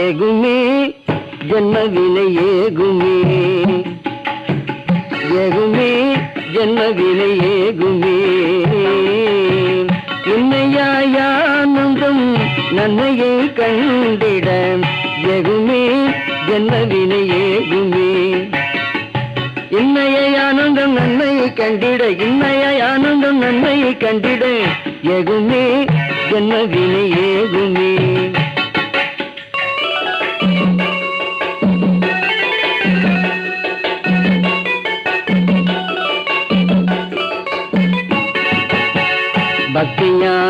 ஏகுமே ஜன்மவினை ஏகுமே. ஏகுமே ஜன்மவினை ஏகுமே. உன்னையாயானந்தம் நன்மையை கண்டிட. எகுமே ஜன்மவினை ஏகுமே. இன்னையை ஆனந்தம் நன்மை கண்டிட இன்னையை ஆனந்தம் நன்மை கண்டிட. ஏகுமே ஜன்மவினை ஏகுமே.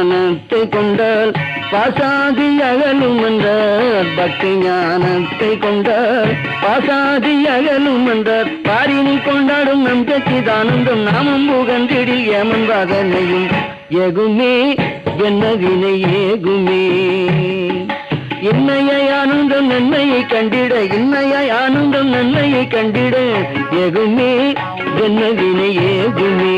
ஞானத்தை கொண்டால் பாசாதி அகலும் என்றார். பக்தி ஞானத்தை கொண்டார் பாசாதி அகலும் என்றார். பாரினி கொண்டாடும் நம் கட்சிதானந்தம் நாமும் புகன்றிடில் ஏமன் வாதனையும் ஏகுமே என்ன வினை ஏகுமே. இன்னையை ஆனந்தம் நன்மையை கண்டிட இன்னையை ஆனந்தம் நன்மையை கண்டிட எகுமே என்ன வினை ஏகுமே.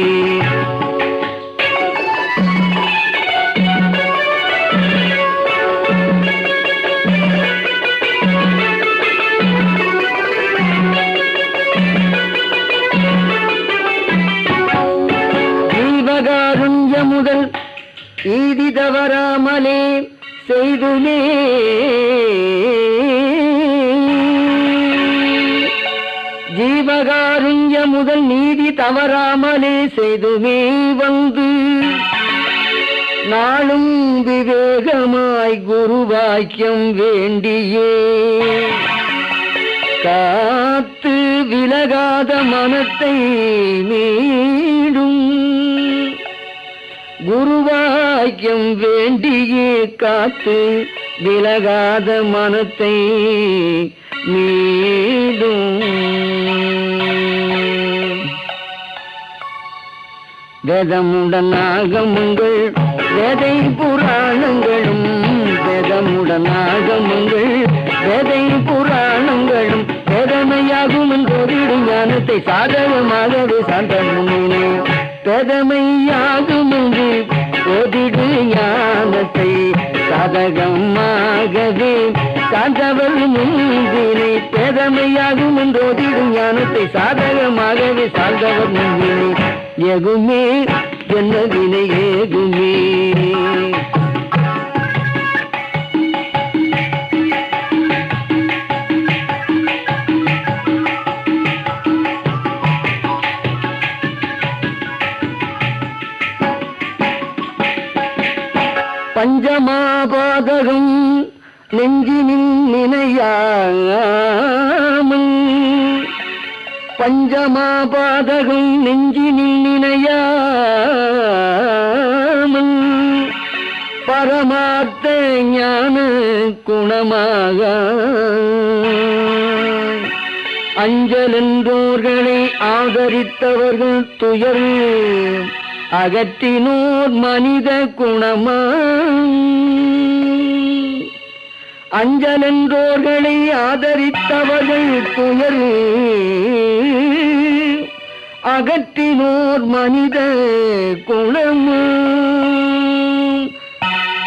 ஈதி தவறாமலே செய்துமே. ஜீவகாருண்ய முதல் நீதி தவறாமலே செய்துமே வந்து. நாளும் விவேகமாய் குரு வாக்கியம் வேண்டியே. காத்து விலகாத மனத்தை மீடும். பாக்கியம் வேண்டியே காத்து விலகாத மனத்தை மீதும் வேதமுடன் ஆகமுங்கள் வேதை புராணங்களும் வேதமுடன் ஆகமுங்கள் வேதை புராணங்களும் வேதமையாகும் என்றோரிடும் ஞானத்தை சாதகமாகவே சாந்தமுனே முன்னினே வேதமையாகும் என்று ஓதிடு ஞானத்தை சாதகமாகவே சார்ந்தவர் முந்தினை பேதமையாகும் என்று ஓதிடும் ஞானத்தை சாதகமாகவே சார்ந்தவர் முந்தினை எகுமே என்ன வினை ஏகுமே. பஞ்சமாபாதகம் நெஞ்சினில் நினையாமல். பஞ்சமாபாதகம் நெஞ்சினில் நினையாமல். பரமார்த்த ஞான குணமாக. அஞ்சலென்றோர்களை ஆதரித்தவர்கள் துயர் அகற்றினோர் மனித குணமா அஞ்சலென்றோர்களை ஆதரித்தவர்கள் துயர் அகற்றினோர் மனித குணமா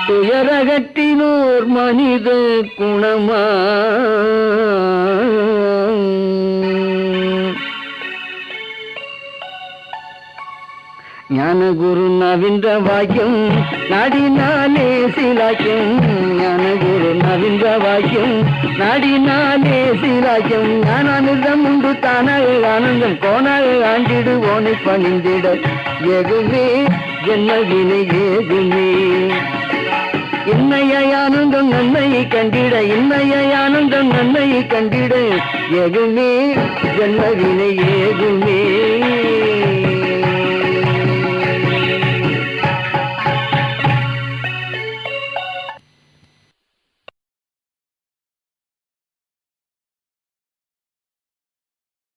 துயரகற்றினோர் மனித குணமா ஞானகுரு நவின்ற வாக்கியம் நாடினாலே சிலாக்கியம். ஞானகுரு நவின்ற வாக்கியம் நாடினாலே சீலாக்கியம். ஞானானிதம் உண்டு தானாக ஆனந்தம் கோணாக ஆண்டிடு ஓனை பணிந்திட. எகுமே ஜென்மவினை ஏகுமே இன்னைய ஆனந்தம் நன்மையை கண்டிட. இன்னைய ஆனந்தம் நன்மையை கண்டிட. எதுமே ஜன்மவினை ஏதுமே